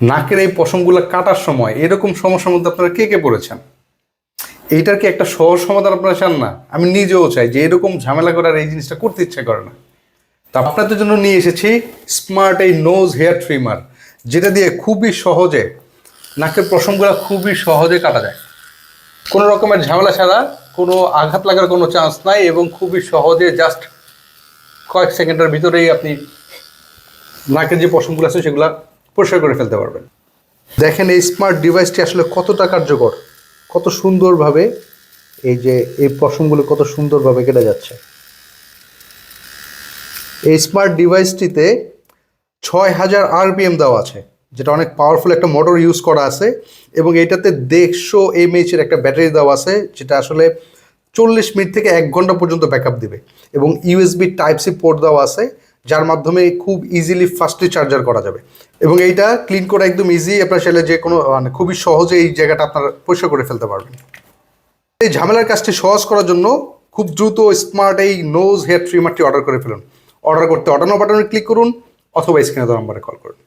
নাকের এই পশমগুলো কাটার সময় এরকম সমস্যার মধ্যে আপনারা কে কে পড়েছেন? এইটার কি একটা সহজ সমাধান আপনারা চান না? আমি নিজেও চাই যে এরকম ঝামেলা করার এই জিনিসটা করতে ইচ্ছে করে না। তো আপনাদের জন্য নিয়ে এসেছি স্মার্ট এই নোজ হেয়ার ট্রিমার যেটা দিয়ে খুবই সহজে নাকের পশমগুলো খুবই সহজে কাটা যায়। কোনো রকমের ঝামেলা ছাড়া, কোনো আঘাত লাগার কোনো চান্স নাই এবং খুবই সহজে জাস্ট কয়েক সেকেন্ডের ভিতরেই আপনি নাকের যে পশমগুলো আছে সেগুলো পরিষ্কার করে ফেলতে পারবেন। দেখেন এই স্মার্ট ডিভাইসটি আসলে কতটা কার্যকর, কত সুন্দরভাবে এই যে এই পশমগুলো কত সুন্দরভাবে কেটে যাচ্ছে। এই স্মার্ট ডিভাইসটিতে ছয় হাজার আরপিএম দেওয়া আছে, যেটা অনেক পাওয়ারফুল একটা মোটর ইউজ করা আছে এবং এটাতে দেড়শো এমএইচের একটা ব্যাটারি দেওয়া আছে, যেটা আসলে চল্লিশ মিনিট থেকে এক ঘণ্টা পর্যন্ত ব্যাকআপ দিবে এবং ইউএসবি টাইপ সি পোর্ট দেওয়া আছে। যার মাধ্যমে খুব ইজিলি ফাস্টলি চার্জার করা যাবে। এবং এইটা ক্লিন করা একদম ইজি আপনার সেলে যে কোনো মানে খুবই সহজে এই জায়গাটা আপনার পরিষ্কার করে ফেলতে পারবেন। এই ঝামেলার কাজটি সহজ করার জন্য খুব দ্রুত স্মার্ট এই নোজ হেয়ার ট্রিমারটি অর্ডার করে ফেলুন। অর্ডার করতে অর্ডার বাটনে ক্লিক করুন, অথবা স্ক্রিনে দেওয়া নাম্বারে কল করুন।